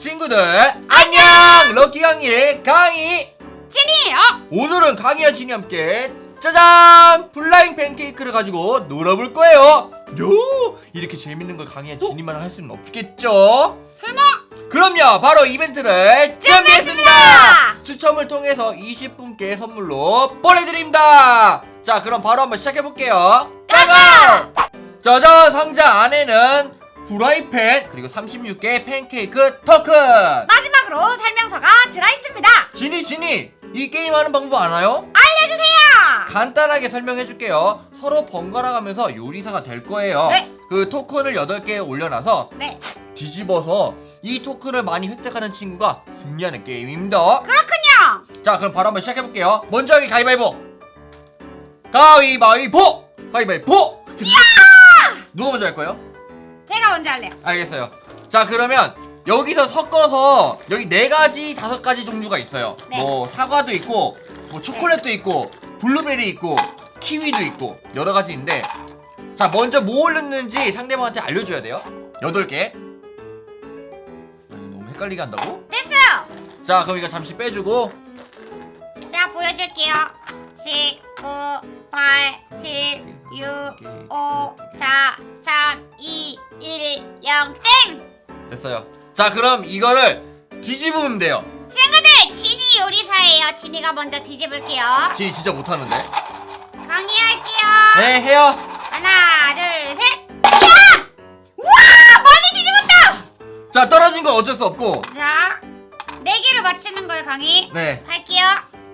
친구들 안녕! 럭키 강의 강희 진이 어? 오늘은 강희와 진이 함께 짜잔! 플라잉 팬케이크를 가지고 놀아볼 거예요. 요! 이렇게 재밌는 걸 강희와 진이만 할 수는 없겠죠? 설마? 그럼요! 바로 이벤트를 준비했습니다! 추첨을 통해서 20분께 선물로 보내드립니다! 자 그럼 바로 한번 시작해볼게요. 가가! 짜잔! 상자 안에는 프라이팬 그리고 36개의 팬케이크 토큰. 마지막으로 설명서가 들어있습니다. 진이 진이 이 게임 하는 방법 알아요? 알려주세요! 간단하게 설명해 줄게요. 서로 번갈아 가면서 요리사가 될 거예요. 네. 그 토큰을 8개 올려놔서 네. 뒤집어서 이 토큰을 많이 획득하는 친구가 승리하는 게임입니다. 그렇군요! 자 그럼 바로 한번 시작해 볼게요. 먼저 여기 가위바위보! 가위바위보! 가위바위보! 누가 먼저 할 거예요? 제가 먼저 할래요. 알겠어요. 자 그러면 여기서 섞어서 여기 네 가지 다섯 가지 종류가 있어요. 네. 뭐 사과도 있고 뭐 초콜릿도 있고 블루베리 있고 키위도 있고 여러 가지 있는데 자 먼저 뭐 올렸는지 상대방한테 알려줘야 돼요. 여덟 개. 너무 헷갈리게 한다고? 됐어요! 자 그럼 이거 잠시 빼주고. 자 보여줄게요. 10 9 8 7 6 5 4 3 2 1 0 땡! 됐어요. 자 그럼 이거를 뒤집으면 돼요. 친구들 진이 요리사예요. 진이가 먼저 뒤집을게요. 진이 진짜 못하는데? 강의할게요. 네 해요. 하나 둘 셋. 야! 우와! 많이 뒤집었다! 자 떨어진 건 어쩔 수 없고. 자, 네 개를 맞추는 거예요, 강의. 네. 할게요.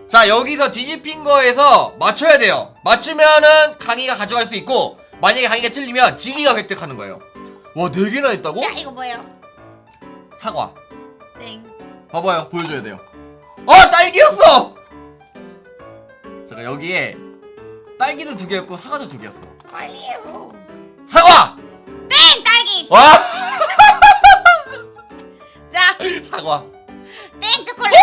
자 여기서 뒤집힌 거에서 맞춰야 돼요. 맞추면은 강희가 가져갈 수 있고 만약에 강희가 틀리면 진이가 획득하는 거예요 와 네 개나 했다고? 자, 이거 뭐예요? 사과 땡. 봐봐요 보여줘야 돼요 아 딸기였어 잠깐 여기에 딸기도 두 개였고 사과도 두 개였어 빨리 해요. 사과! 땡! 딸기! 와! 자, 사과 땡! 초콜릿!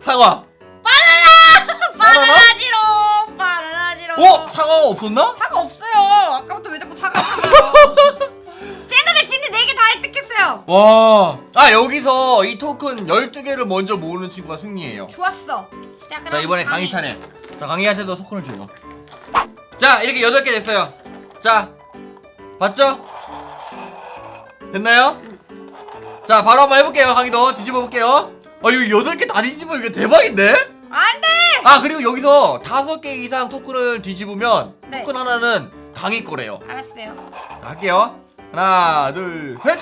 사과 바나나지로! 어? 사과가 없었나? 사과 없어요. 아까부터 왜 자꾸 사과 하세요? 친구들 진이 네개 다 획득했어요. 와, 아 여기서 이 토큰 12개를 먼저 모으는 친구가 승리예요 좋았어. 자, 그럼 자 이번에 강희 차례 자 강희한테도 토큰을 줘요 자 이렇게 8개 됐어요 자 봤죠? 됐나요? 자 바로 한번 해볼게요 강희도 뒤집어 볼게요 아 이거 8개 다 뒤집어 이거 대박인데? 안 돼! 아 그리고 여기서 5개 이상 토큰을 뒤집으면 네. 토큰 하나는 강희 거래요 알았어요. 자 할게요 하나 둘 셋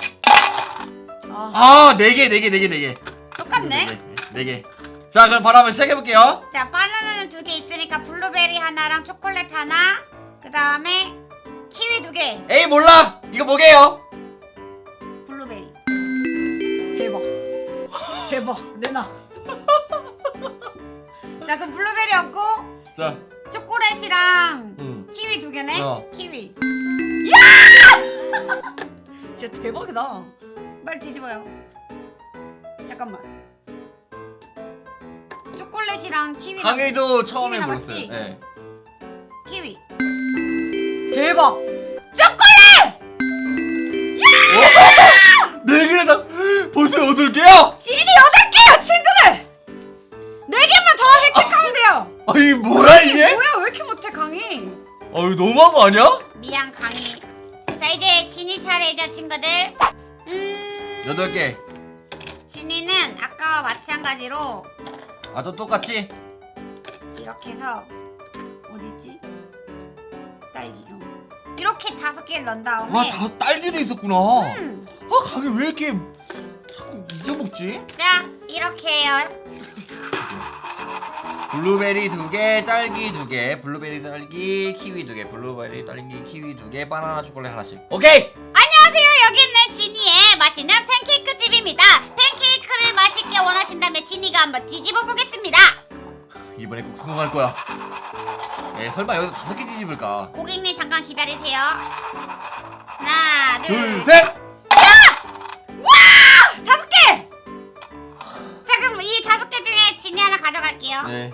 아, 아, 네 개, 네 개, 네 개, 네 개. 똑같네. 네 개. 자, 그럼 바로 한번 시작해 볼게요. 자, 바나나는 두 개 있으니까 블루베리 하나랑 초콜릿 하나. 그 다음에 키위 두 개. 에이, 몰라. 이거 뭐게요? 블루베리. 대박. 대박. 내놔. 자, 그럼 블루베리 없고 자, 초콜릿이랑 음. 키위 두 개네. 어. 키위. 야! 진짜 대박이다. 빨리 뒤집어요. 잠깐만. 초콜릿이랑 키위. 강혜도 처음에 키위나 몰랐어요. 맞지? 네. 키위. 대박. 이게? 뭐야 왜 이렇게 못해 강희? 아유, 너무한 거 아니야? 미안 강희. 자 이제 진이 차례죠 친구들. 음. 여덟 개. 진이는 아까와 마찬가지로 아, 또 똑같이? 이렇게 해서 어디 있지? 딸기. 어. 이렇게 다섯 개를 넣은 다음에. 와, 다 딸기도 있었구나. 음. 아, 강혜 왜 이렇게 자꾸 잊어먹지? 자 이렇게 해요. 블루베리 두 개, 딸기 두 개, 블루베리 딸기, 키위 두 개, 블루베리 딸기, 키위 두 개, 바나나 초콜릿 하나씩. 오케이. 안녕하세요. 여기는 진이의 맛있는 팬케이크 집입니다. 팬케이크를 맛있게 원하신다면 진이가 한번 뒤집어 보겠습니다. 이번에 꼭 성공할 거야. 에 설마 여기서 다섯 개 뒤집을까? 고객님 잠깐 기다리세요. 하나, 둘, 둘, 셋. 네.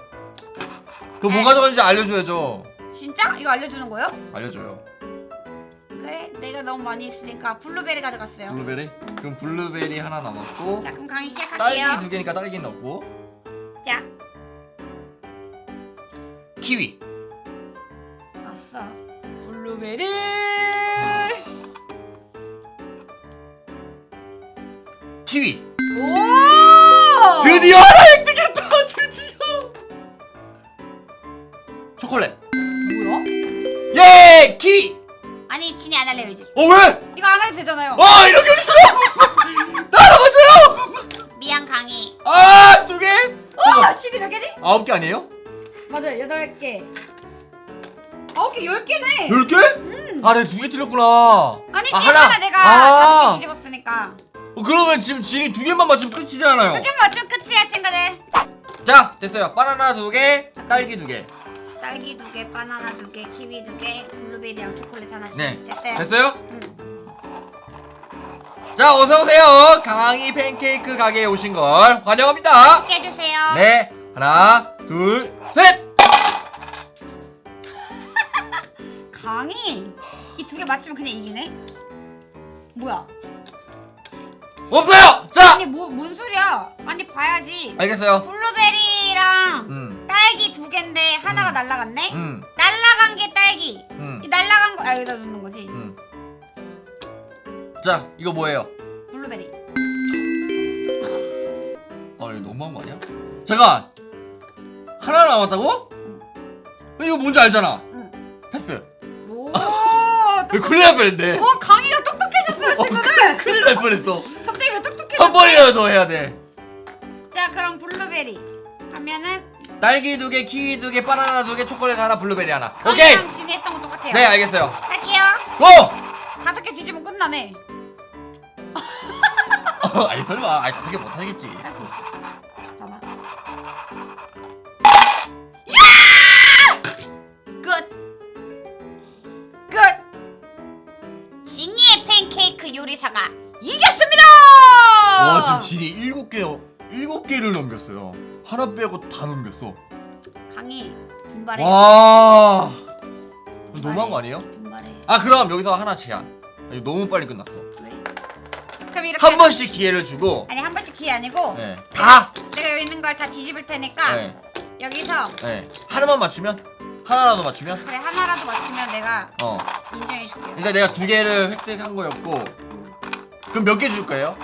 그뭐 가져가는지 알려줘야죠. 진짜? 이거 알려주는 거예요? 알려줘요. 그 그래 내가 너무 많이 했으니까 블루베리 가져갔어요. 블루베리? 그럼 블루베리 하나 남았고 자 그럼 강의 딸기 시작할게요. 두 개니까 딸기 넣고 자 키위 왔어. 블루베리. 키위 오! 드디어 하나 어 왜? 이거 안 해도 되잖아요. 아 이렇게 나 남았어요 미안 강의. 아두 개? 어, 진이 몇 개지? 아홉 개 아니에요? 맞아요 여덟 개. 아홉 개 열 개네. 열 개? 아 내가 두 개 틀렸구나 아니 아, 지 하나, 내가 다섯 개아 뒤집었으니까. 어, 그러면 지금 진이 두 개만 맞추면 끝이잖아요 두 개만 맞추면 끝이야 친구들. 자 됐어요 바나나 두 개 딸기 두 개 딸기 두 개, 바나나 두 개, 키위 두 개, 블루베리랑 초콜릿 하나씩. 네. 됐어요. 됐어요? 응. 자 어서오세요 강희 팬케이크 가게에 오신 걸 환영합니다 함께 해주세요. 네 하나 둘 셋 강이 이두 개 맞추면 그냥 이기네. 뭐야? 없어요 자 아니 뭐 뭔 소리야? 아니 봐야지. 알겠어요 블루베리랑 음, 딸기 두 개인데 하나가 음. 날라갔네. 음, 날라간 게 딸기. 음, 이 날라간 거 아, 여기다 놓는 거지. 음. 자 이거 뭐예요? 블루베리. 아 이거 너무한 거 아니야? 잠깐 하나 남았다고? 이거 뭔지 알잖아 응. 패스 오. 큰일 날 뻔했네 어 강이가 똑똑해졌어요 친구들. 큰일 날 뻔했어 갑자기 왜 똑똑해졌어? 한 번이라도 더 해야 돼 자 그럼 블루베리 하면은 딸기 두 개, 키위 두 개, 바나나 두 개, 초콜릿 하나, 블루베리 하나. 오케이. 강이랑 진이 했던 거 똑같아요. 네, 알겠어요. 할게요. 고! 다섯 개 뒤지면 끝나네. 어, 아니 설마, 아니 다섯 개 못 하겠지. 할 수 있어. 봐봐. 야! 끝. 끝. 진이의 팬케이크 요리사가 이겼습니다. 와 지금 진이 일곱 개, 일곱 개를 넘겼어요. 하나 빼고 다 넘겼어. 강이 분발해. 와, 너무한 거 아니에요? 분발해. 아 그럼 여기서 하나 제한. 아니, 너무 빨리 끝났어. 왜? 그럼 이렇게 한 번씩 기회를 주고, 아니 한 번씩 기회 아니고 네, 다, 내가 여기 있는 걸 다 뒤집을 테니까 네, 여기서 네, 하나만 맞추면, 하나라도 맞추면, 그래 하나라도 맞추면 내가 어, 인정해 줄게요. 일단 내가 두 개를 획득한 거였고, 그럼 몇 개 줄 거예요?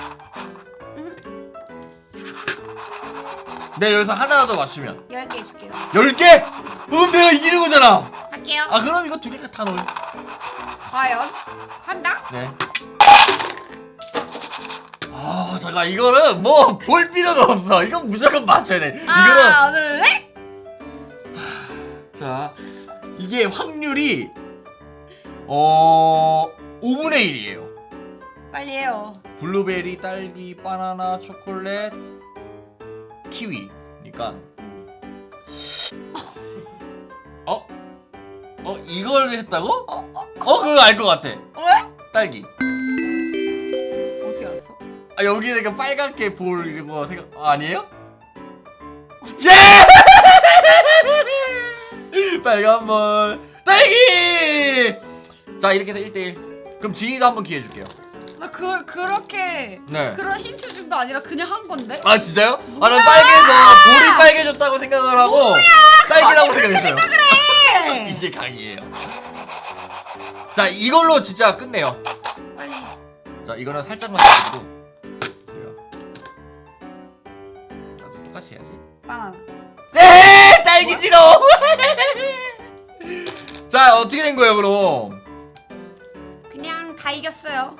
내 여기서 하나라도 맞추면. 10개 해줄게요. 열 개? 그럼 내가 이기는 거잖아. 할게요. 아 그럼 이거 두 개가 다 넣어. 과연? 한다? 네. 아 잠깐 이거는 뭐 볼 필요도 없어. 이건 무조건 맞춰야 돼. 이거는 하나, 둘, 셋! 자 이게 확률이 어 5분의 1이에요. 빨리 해요. 블루베리, 딸기, 바나나, 초콜릿, 키위니까 어? 어 이걸 했다고? 어? 어? 어 그거 알 것 같아. 왜? 딸기. 어떻게 알았어? 아 여기 내가 빨갛게 보이고 생각 아, 아니에요? 예! 빨간 볼 딸기. 자 이렇게 해서 1대1 그럼 지희도 한번 기회 줄게요. 나 그걸 그렇게 네. 그런 힌트 준 거 아니라 그냥 한 건데? 아 진짜요? 아 난 빨개서 볼이 빨개졌다고 생각을 하고 딸기라고 생각했어요. 그래! 이게 강이에요. 자 이걸로 진짜 끝내요. 빨리. 자 이거는 살짝만 나도 똑같이 해야지. 바나나. 네 딸기 싫어. 자 어떻게 된 거예요 그럼? 그냥 다 이겼어요.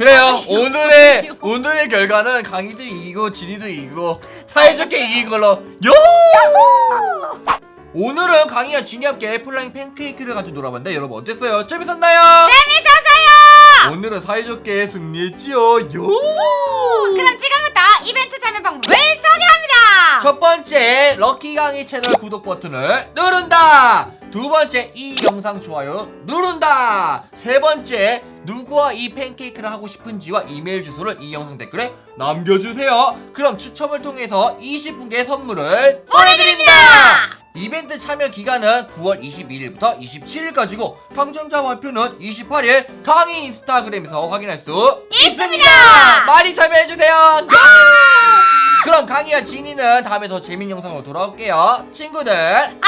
그래요 오늘의 오늘의 결과는 강희도 이기고 진이도 이기고 사이좋게 이긴 걸로 요. 오늘은 강희와 진이 함께 플라잉 팬케이크를 가지고 놀아봤는데 여러분 어땠어요? 재밌었나요? 재밌었어요! 오늘은 사이좋게 승리했지요. 요. 그럼 지금부터 이벤트 참여 방법을 소개합니다! 첫 번째 럭키 강의 채널 구독 버튼을 누른다. 두 번째 이 영상 좋아요 누른다. 세 번째 누구와 이 팬케이크를 하고 싶은지와 이메일 주소를 이 영상 댓글에 남겨주세요. 그럼 추첨을 통해서 20분께 선물을 보내드립니다. 이벤트 참여 기간은 9월 22일부터 27일까지고 당첨자 발표는 28일 강의 인스타그램에서 확인할 수 있습니다. 많이 참여해주세요. 그럼 강희와 진이는 다음에 더 재밌는 영상으로 돌아올게요. 친구들 안녕